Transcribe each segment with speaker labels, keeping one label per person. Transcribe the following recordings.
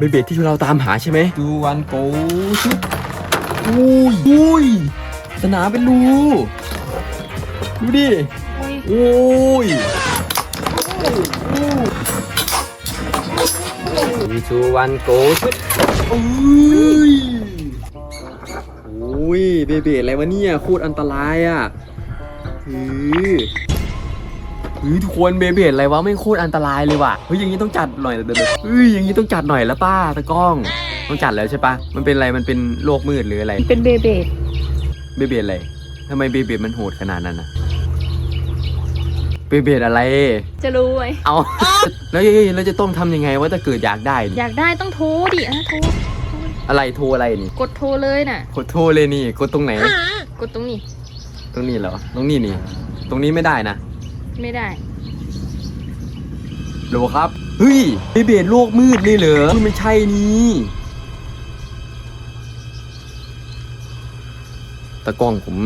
Speaker 1: เบเบดที่เราตามหาใช่ไหมดูวันโกชุดอุ้ยอุ้ยสนามเป็นรูดูดิ
Speaker 2: อุ้ย
Speaker 1: โอ้ยมีทูวันโกชุดอุ้ยอุ้ยเบเบดอะไรวะเนี่ยโคตรอันตรายอะฮือ เฮ้ยทุกคนเบเบดอะไรวะไม่งโคตรอันตรายเลยว่ะเฮ้ยอย่างนี้ต้องจัดหน่อยเดี๋ยวๆเฮ้ยอย่างนี้ต้องจัดหน่อยแล้วป้าตะกล้องต้องจัดแล้วใช่ปะมันเป็นอะไรมันเป็นโรคมืดหรืออะไร
Speaker 2: เป็นเบเบด
Speaker 1: เบเบดอะไรทำไมเบเบดมันโหดขนาดนั้นนะเบเบดอะไร
Speaker 2: จะรู้ไหม
Speaker 1: เอาแล้วเอ้ยเราจะต้องทำยังไงว่าถ้าเกิดอยากได้นี่
Speaker 2: อยากได้ต้องโทรดิอะโทร
Speaker 1: อะไรโทรอะไรนี่
Speaker 2: กดโทรเลยน่ะ
Speaker 1: กดโทรเลยนี่ กดตรงไหน
Speaker 2: กดตรงนี้
Speaker 1: ตรงนี้เหรอ ตรงนี้นี่ ตรงนี้ไม่ได้นะ
Speaker 2: ไม่ได้
Speaker 1: โหลครับ เฮ้ยเบเบดโลกมืดเลยเหรอไม่ใช่นี่ตะกล้องผม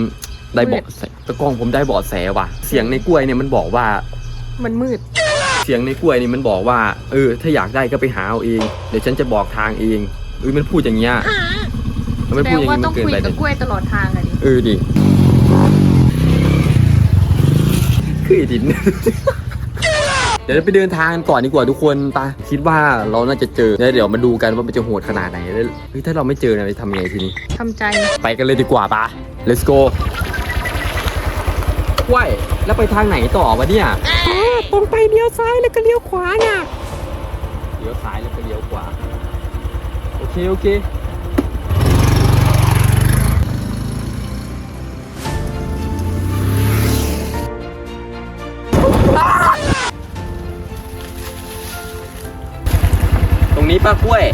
Speaker 1: ได้เบาะแสตะกล้องผมได้เบาะแสว่ะ เสียงในกล้วยเนี่ยมันบอกว่า
Speaker 2: มันมืด
Speaker 1: เสียงในกล้วยนี่มันบอกว่า เออ ถ้าอยากได้ก็ไปหาเอาเอง เดี๋ยวฉันจะบอกทางเองเออมันพูดอย่างเงี้ยมันไม่
Speaker 2: แปล
Speaker 1: พูดอย่าง
Speaker 2: ว่า
Speaker 1: งี้
Speaker 2: ต้
Speaker 1: มั
Speaker 2: อง
Speaker 1: นเกิน
Speaker 2: คุย
Speaker 1: ไป
Speaker 2: กับ
Speaker 1: ดิ
Speaker 2: กล้วยตลอดทางอะดิ
Speaker 1: เออดิ คือไอ้ดิน เดี๋ยวเราไปเดินทางกันก่อนดีกว่าทุกคนตาคิดว่าเราน่าจะเจอแล้วเดี๋ยวมาดูกันว่ามันจะโหดขนาดไหนแล้วเฮ้ยถ้าเราไม่เจอเนี่ยจะทำยังไงทีนี้
Speaker 2: ทำใจ
Speaker 1: ไปกันเลยดีกว่าปะ let's go ว้ายแล้วไปทางไหนต่อวะเนี่ย
Speaker 3: ตรงไปเลี้ยวซ้ายแล้วก็เลี้ยวขวาน่ะ
Speaker 1: เลี้ยวซ้ายแล้วก็เลี้ยวขวา โอเคโอเค ป้ากล้วย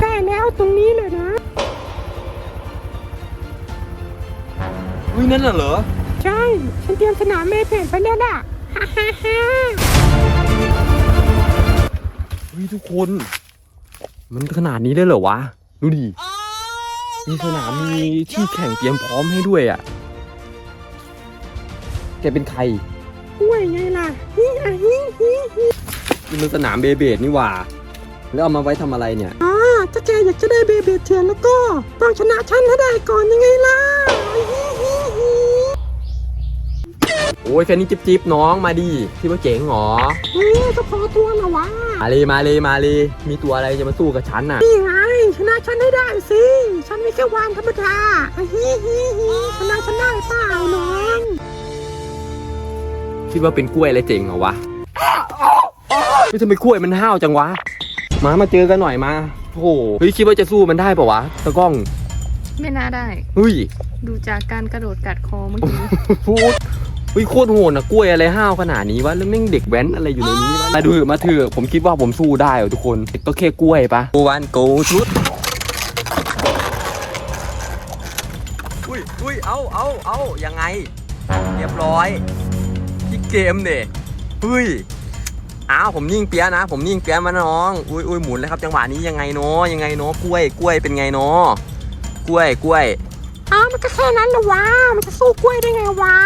Speaker 3: ได้แล้วตรงนี้เลยนะ
Speaker 1: เฮ้ยนั่นน่ะเหรอ
Speaker 3: ใช่ ฉันเตรียมสนามเมเพจไปแล้วล่ะฮ่าฮ่าฮ่า
Speaker 1: เฮ้ยทุกคน มันขนาดนี้เลยเหรอวะ ดูดิ มีสนามมีที่แข่งเตรียมพร้อมให้ด้วยอะ แกเป็นใคร
Speaker 3: กล้วยไงล่ะฮิอะฮิฮิฮิ
Speaker 1: นี่มันสนามเบเบดนี่หว่า แล้วเอามาไว้ทำอะไรเนี่ย
Speaker 3: อ่าถ้าแกอยากจะได้เบเบเทียนแล้วก็ ต้องชนะฉันให้ได้ก่อนยังไงล่ะฮิฮิฮิ
Speaker 1: โอ้ยแค่นี้จิ๊บจิ๊บน้องมาดิที่ว่าเจ๋งเหรอ
Speaker 3: เฮ้ยก็พอตัวละวะ
Speaker 1: มาเลยมาเลยมาเลยมีตัวอะไรจะมาสู้กับฉันน่ะ
Speaker 3: นี่ไงชนะฉันให้ได้สิ ฉันไม่แค่วานธรรมดาอะฮิฮิฮิชนะฉันได้เปล่าน้อง
Speaker 1: คิดว่าเป็นกล้วยอะไรเจ๋งเหรอวะเฮ้ยทำไมกล้วยมันห้าวจังวะ มามาเจอกันหน่อยมาโอ้โหเฮ้ยคิดว่าจะสู้มันได้ปะวะตะกล้อง
Speaker 2: ไม่น่าได้
Speaker 1: เฮ้ย
Speaker 2: ดูจากการกระโดดกัดคอเมื่อกี้
Speaker 1: พูดเฮ้ยโคตรโหดนะกล้วยอะไรห้าวขนาดนี้วะแล้วแม่งเด็กแว้นอะไรอยู่ในนี้วะมาดูเถอะมาเถอะผมคิดว่าผมสู้ได้เหรอทุกคนก็แค่กล้วยปะโกวันโกชุดอุ้ยอุ้ยเอาเอาเอายังไง เรียบร้อยที่เกมเด็เฮ้ย อ้าวผมนิ่งเปียะนะ ผมนิ่งเปียะมาน้อง อุ้ยอุ้ยหมุนเลยครับ จังหวะนี้ยังไงเนาะยังไงเนาะกล้วยกล้วยเป็นไงเนาะกล้วยกล้วย
Speaker 3: อ้าวมันก็แค่นั้นละวะมันจะสู้กล้วยได้ไงวะ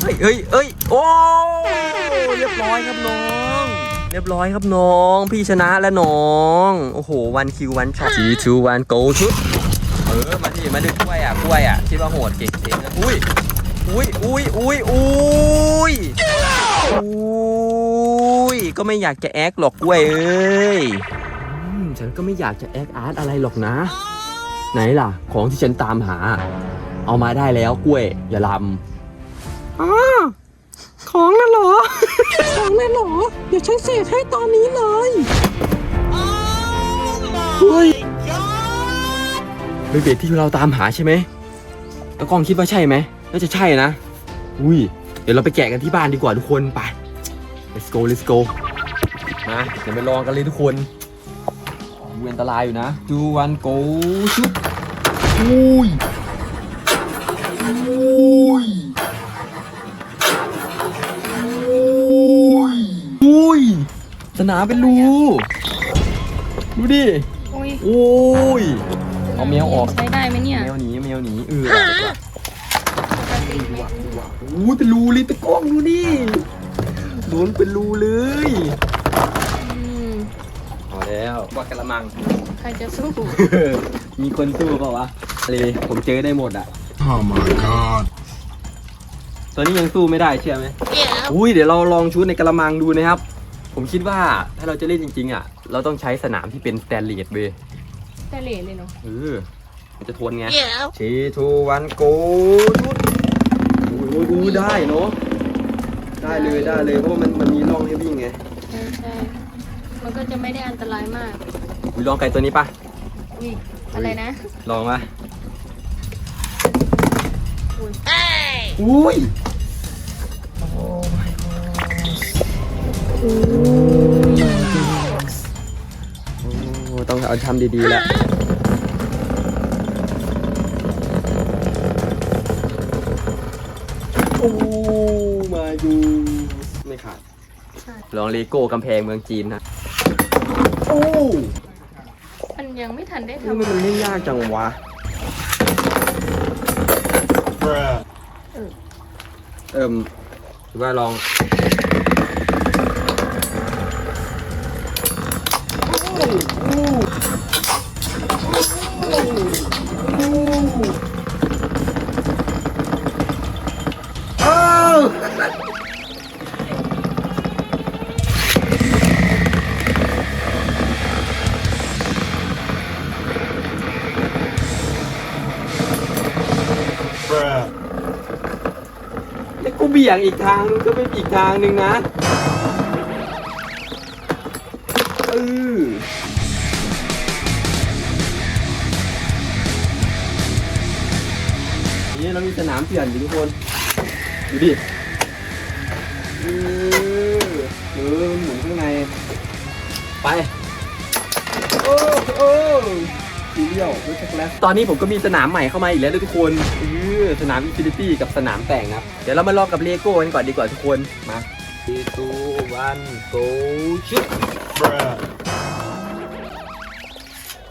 Speaker 1: เฮ้ยเฮ้ยเฮ้ยโอ้เรียบร้อยครับน้อง เรียบร้อยครับน้อง พี่ชนะแล้วน้อง โอ้โหวันคิววันช็อตจีทูวันโกชุดเออมาดิมาดึกกล้วยอะกล้วยอะคิดว่าโหดเก่งๆนะอุ้ยอุ้ยอุ้ยอุ้ยอุ้ยอุ้ย ก็ไม่อยากจะแอคหรอกกล้วยเอ้ยอืมฉันก็ไม่อยากจะแอคอาร์ตอะไรหรอกนะ ไหนล่ะ ของที่ฉันตามหา เอามาได้แล้วกล้วย อย่าลำ
Speaker 3: อ๋อของน่ะเหรอ ของน่ะเหรอ เดี๋ยวฉันเสกให้ตอนนี้เลย
Speaker 1: เฮ้ยเบเบดที่เราตามหาใช่ไหมตะกล้องคิดว่าใช่ไหมน่าจะใช่นะ อุ้ย เดี๋ยวเราไปแกะกันที่บ้านดีกว่าทุกคนไป let's go let's go มาเดี๋ยวไปลองกันเลยทุกคนดูอันตรายอยู่นะดูวันโกชุดอุ้ยอุ้ยอุ้ยอุ้ยสนามเป็นรูดูดิ
Speaker 2: อุ้ย
Speaker 1: โอ้ยเอาแมวออก
Speaker 2: ใช้ได้ไหมเนี่ย
Speaker 1: แมวหนีแมวหนีเออว่ะดีกว่าดีกว่าโอ้ยเป็นรูเลยตะกล้องดูดิ โดนเป็นรูเลย
Speaker 2: อืม
Speaker 1: เอาแล้ว บอดกระมัง
Speaker 2: ใครจะสู้
Speaker 1: มีคนสู้เปล่าวะเลยผมเจอได้หมดอะ
Speaker 4: Oh my god.
Speaker 1: ตัวนี้ยังสู้ไม่ได้เชื่อไหมอุ้ยเดี๋ยวเราลองชุดในกระมังดูนะครับ ผมคิดว่าถ้าเราจะเล่นจริง ๆ อะ เราต้องใช้สนามที่เป็นสแตนเลสเว้ย
Speaker 2: แต่เหล่เลยเนาะ
Speaker 1: เออมันจะทนไงชีทูวันโกชุดโอ้ยโอ้ยอู้ได้เนาะ ได้เลยได้เลยเพราะว่ามันมันมีร่องให้วิ่งไง
Speaker 2: ใช่ใช่มันก็จะไม่ได้อันตรายมาก
Speaker 1: อุ้ยลองไก่ตัวนี้ปะ
Speaker 2: อุ้ยอะไรนะ
Speaker 1: ลองมา
Speaker 2: อุ้ย
Speaker 1: อุ้ยโอ้ต้องเอาทำดีๆแล้วโอ้ my god ไม่ขาด
Speaker 2: ใช่
Speaker 1: ลองเลโก้กำแพงเมืองจีนนะโอ้
Speaker 2: มันยังไม่ทันได้
Speaker 1: ทำ
Speaker 2: ทำ
Speaker 1: ไมมันไม่ยากจังวะ
Speaker 4: Bruh.
Speaker 1: เอิ่มหรือว่าลอง แล้วกูเบี่ยงอีกทางนึงก็เป็นอีกทางหนึ่งนะเออนี่เรามีสนามเถื่อนอยู่ทุกคน ดูดิเออเออหมุนข้างใน ไป โอ้โอ้ ทีเดียวรู้จักแล้วตอนนี้ผมก็มีสนามใหม่เข้ามาอีกแล้วด้วยทุกคนเออสนามอินฟินิตี้กับสนามแต่งนะครับ เดี๋ยวเรามาลองกับเลโก้กันก่อนดีกว่าทุกคนมาทีทูวันโกชุด
Speaker 4: Bruh.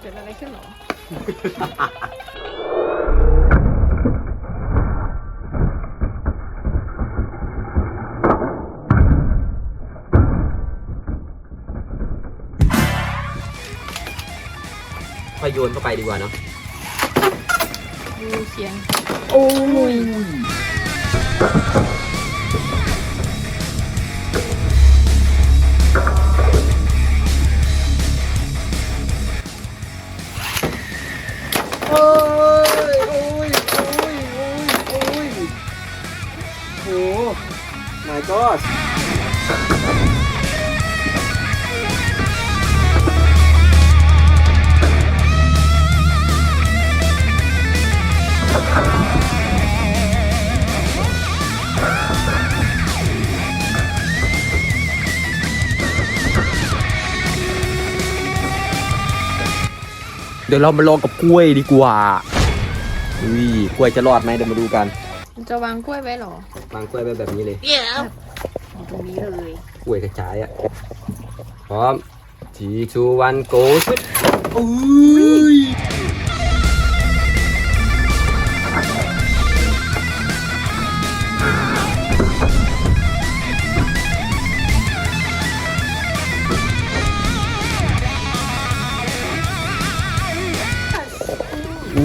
Speaker 2: เกิดอะไรขึ้นหรอ
Speaker 1: ค่อยโยนเข้าไปดีกว่าเนาะ
Speaker 2: ดูเสียง
Speaker 1: โอ้ยโอ้ยโอ้ยโอ้ยโอ้ยโอ้ยโห my god เดี๋ยวเรามาลองกับกล้วยดีกว่าอุ้ยกล้วยจะรอดไหมเดี๋ยวมาดูกัน
Speaker 2: จะวางกล้วยไว้เหรอ
Speaker 1: วางกล้วยไว้แบบนี้เลย
Speaker 2: ตรงนี้เลย
Speaker 1: กล้วยกระจายอะพร้อมทีทูวันโกชุดอุ้ย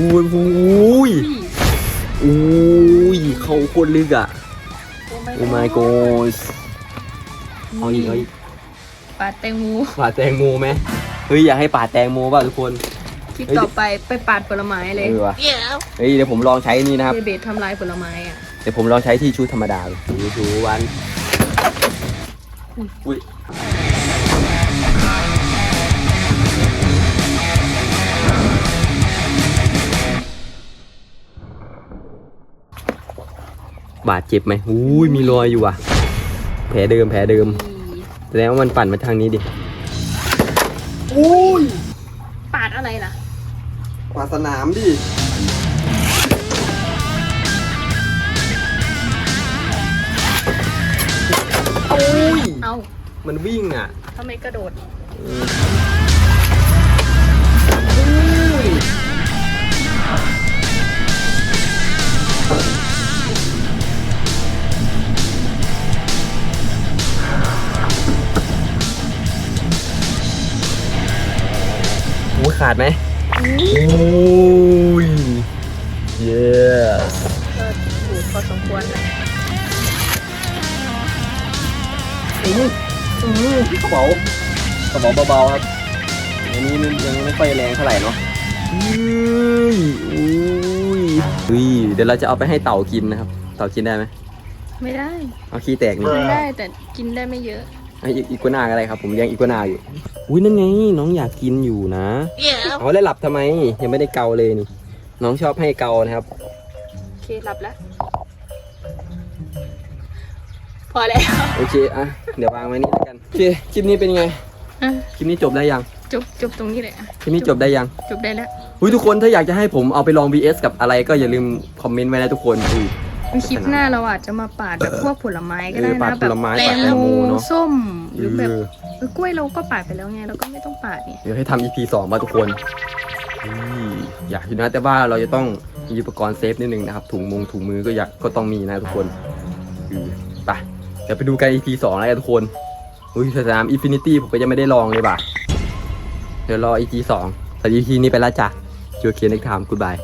Speaker 1: อุ้ยอุ้ยอุ้ยเข้าโคนลึกอะ โอ้ my god เอาอีกเอาอีก
Speaker 2: ปาดแตงโม
Speaker 1: ปาดแตงโมไหมเฮ้ยอยากให้ปาดแตงโมป่ะทุกคน
Speaker 2: คลิป
Speaker 1: เฮ้ย
Speaker 2: ต่อไปไปปาดผลไม้เลย
Speaker 1: เออว่ะเฮ้ยเดี๋ยวผมลองใช้นี่นะครับ
Speaker 2: เบเบททำลายผลไม้อะ
Speaker 1: เดี๋ยวผมลองใช้ที่ชุดธรรมดาดูดูวันอุ้ย บาดเจ็บไหมอุ้ยมีรอยอยู่อะ แผลเดิมแผลเดิมแสดงว่ามันปั่นมาทางนี้ดิอุ้ย
Speaker 2: ปาดอะไรล่ะ
Speaker 1: ปาดสนามดิโอ้ย
Speaker 2: เอ้า
Speaker 1: มันวิ่งอะ
Speaker 2: ทำไมกระโดด
Speaker 1: โขาดไหมโอ้ย yes
Speaker 2: ก็ถูกพอสมควรนะ
Speaker 1: อืมอืมกระเป๋ากระเป๋าเบาๆครับอันนี้ยังไม่ค่อยแรงเท่าไหร่เนาะอุ้ยอุ้ยอุ้ยเดี๋ยวเราจะเอาไปให้เต่ากินนะครับ เต่ากินได้ไหม
Speaker 2: ไม่ได้
Speaker 1: เอาขี้แตกนี่
Speaker 2: กินได้แต่กินได้ไม่เยอะ
Speaker 1: ไออีกัวนาอะไรครับ ผมเลี้ยงอีกัวนาอยู่ อุ้ยนั่นไงน้องอยากกินอยู่นะเอาแล้วหลับทำไม ยังไม่ได้เกาเลยนี่ น้องชอบให้เกานะครับ
Speaker 2: โอเคหลับแล้ว พอแล้ว
Speaker 1: โอเคอะเดี๋ยววางไว้นี่แล้วกันโอเคคลิปนี้เป็นไง
Speaker 2: อะ
Speaker 1: คลิปนี้จบได้ยัง
Speaker 2: จบจบตรงนี้เลยอะ
Speaker 1: คลิปนี้จบได้ยัง
Speaker 2: จบได้แล้ว
Speaker 1: อุ้ยทุกคนถ้าอยากจะให้ผมเอาไปลอง VS กับอะไรก็อย่าลืมคอมเมนต์ไว้นะทุกคนอุ้ย
Speaker 2: คลิปหน้าเราอาจจะมาปาดแบบพวกผลไม้ก็ได้
Speaker 1: เออปา
Speaker 2: นะ
Speaker 1: ด
Speaker 2: แบบ
Speaker 1: ผลไม้
Speaker 2: แต
Speaker 1: ปาด
Speaker 2: ง
Speaker 1: แตง
Speaker 2: โม
Speaker 1: โมเนอะ
Speaker 2: ส้มหรือแบบ
Speaker 1: เออ
Speaker 2: เออกล้วยเราก็ปาดไปแล้วไงเราก็ไม่ต้องปาดไง
Speaker 1: เดี๋ยวให้ทำ EP สองมาทุกคนอุ้ยอยากอยู่นะแต่ว่าเราจะต้องมีอุปกรณ์เซฟนิดนึงนะครับ ถุงมงถุงมือก็อยากก็ต้องมีนะทุกคนอือไปเดี๋ยวไปดูกัน EP สองแล้วกันทุกคนอุ้ยสนาม Infinity ผมก็ยังไม่ได้ลองเลยบ่ะเดี๋ยวรอ EP สองแต่ EP นี้ไปแล้วจ้ะเจอเคียนเล็กไทม์กูดบาย